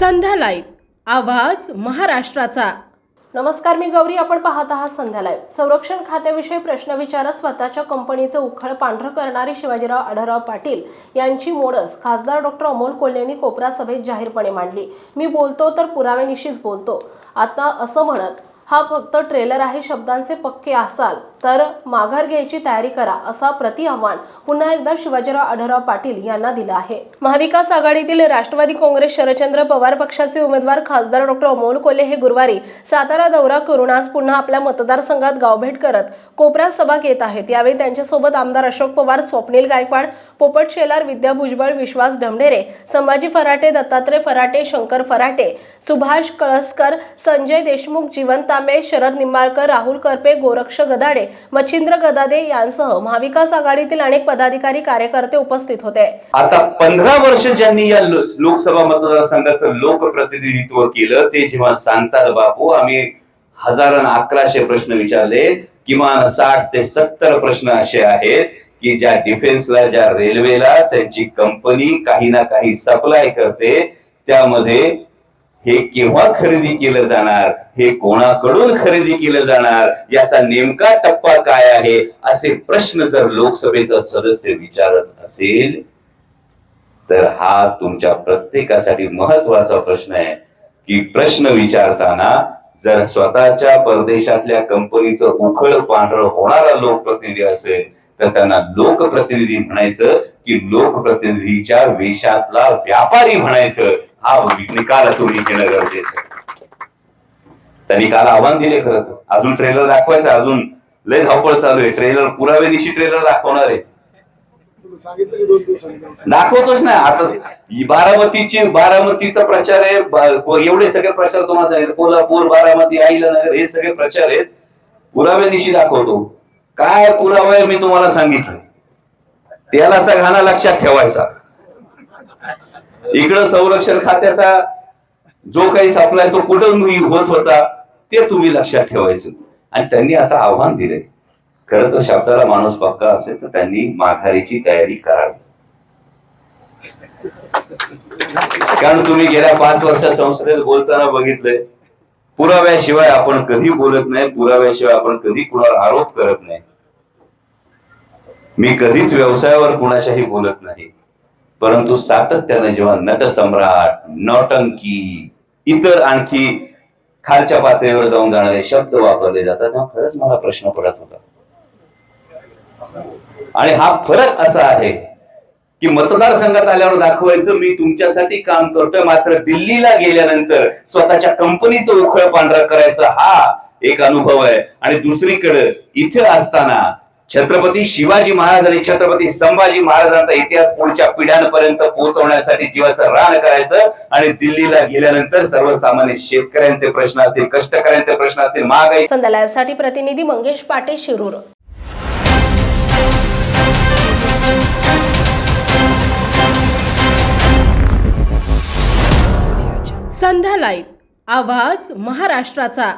संध्या live आवाज महाराष्ट्राचा. नमस्कार मी गौरी. आपण पाहत आहात संध्या लाईव्ह संरक्षण खात्याविषयी प्रश्न विचारत स्वतःच्या कंपनीचं उखळ पांढरं करणारे शिवाजीराव आढळराव पाटील यांची मोडस खासदार डॉक्टर अमोल कोल्हेंनी कोपरा सभेत जाहीरपणे मांडली. मी बोलतो तर पुराव्यानिशीच बोलतो. आता असं म्हणत हा फक्त ट्रेलर आहे शब्दांचे पक्के असाल तर माघार घ्यायची तयारी करा असा प्रति आव्हान पुन्हा एकदा शिवाजीराव आढळराव पाटील यांना दिलं आहे. महाविकास आघाडीतील राष्ट्रवादी काँग्रेस शरदचंद्र पवार पक्षाचे उमेदवार खासदार डॉक्टर अमोल कोल्हे हे गुरुवारी सातारा दौरा करून आज पुन्हा आपल्या मतदारसंघात गावभेट करत कोपऱ्यात सभा घेत आहेत. यावेळी त्यांच्यासोबत आमदार अशोक पवार स्वप्नील गायकवाड पोपट शेलार विद्या भुजबळ विश्वास ढमढेरे संभाजी फराटे दत्तात्रय फराटे शंकर फराटे सुभाष कळसकर संजय देशमुख जीवन तांबे शरद निंबाळकर राहुल करपे गोरक्ष गदाडे मच्छिंद्र गदादे यांसह महाविकास आघाडीतील अनेक पदाधिकारी कार्यकर्ते उपस्थित होते. आता पंधरा वर्ष ज्यांनी या लोकसभा मतदारसंघाचं लोकप्रतिनिधित्व केलं ते जेव्हा सांगतात बापू आम्ही हजार अकराशे प्रश्न विचारले किमान साठ ते सत्तर प्रश्न असे आहेत की ज्या डिफेन्सला ज्या रेल्वेला त्यांची कंपनी काही ना काही सप्लाय करते त्यामध्ये हे केव्हा खरेदी केलं जाणार? हे कोणाकडून खरेदी केलं जाणार? याचा नेमका टप्पा काय आहे? असे प्रश्न जर लोकसभेचा सदस्य विचारत असेल तर हा तुमच्या प्रत्येकासाठी महत्त्वाचा प्रश्न आहे. की प्रश्न विचारताना जर स्वतःच्या परदेशातल्या कंपनीचं उखळ पांढरं होणारा लोकप्रतिनिधी असेल तर त्यांना लोकप्रतिनिधी म्हणायचं की लोकप्रतिनिधीच्या वेशातला व्यापारी म्हणायचं. हा निकाल तुम्ही घेणं गरजेचं त्यांनी काल आव्हान दिले खरं तर. अजून ट्रेलर दाखवायचं अजून लय धावपळ चालू आहे. ट्रेलर पुराव्यानिशी ट्रेलर दाखवणार आहे. दाखवतोच ना. आता बारामतीची बारामतीचा प्रचार आहे. एवढे सगळे प्रचार तुम्हाला सांगितले. कोल्हापूर बारामती आईलानगर हे सगळे प्रचार आहेत. पुराव्यानिशी दाखवतो. काय पुरावा मी तुम्हाला सांगितलं? तेलाचा घाणा लक्षात ठेवायचा. इकडं संरक्षण खात्याचा जो काही सप्लाय तो कुठं होत होता ते तुम्ही लक्षात ठेवायचं. आणि त्यांनी आता आव्हान दिले खरं तर शब्दाला माणूस पक्का असेल तर त्यांनी माघारीची तयारी करावी. कारण तुम्ही गेल्या पाच वर्षात संसदेत बोलताना बघितलंय पुराव्याशिवाय आपण कधी बोलत नाही पुराव्याशिवाय आपण कधी कुणावर आरोप करत नाही. मी कधीच व्यवसायावर कुणाच्याही बोलत नाही. परंतु सातत्याने जेव्हा नटसम्राट नौटंकी इतर आणखी खालच्या पातळीवर जाऊन जाणारे शब्द वापरले जातात तेव्हा खरंच मला प्रश्न पडत होता. आणि हा फरक असा आहे की मतदारसंघात आल्यावर दाखवायचं मी तुमच्यासाठी काम करतोय मात्र दिल्लीला गेल्यानंतर स्वतःच्या कंपनीचं उखळ पांढरा करायचा हा एक अनुभव आहे. आणि दुसरीकडे इथे असताना छत्रपती शिवाजी महाराज आणि छत्रपती संभाजी महाराजांचा इतिहास पुढच्या पिढ्यांपर्यंत पोहोचवण्यासाठी जीवाचं रान करायचं आणि दिल्लीला गेल्यानंतर सर्वसामान्य शेतकऱ्यांचे प्रश्न असतील कष्टकऱ्यांचे प्रश्न असतील महागाई संध्या लाईव्हसाठी प्रतिनिधी मंगेश पाटे शिरूर. संध्या लाईव्ह. आवाज महाराष्ट्राचा.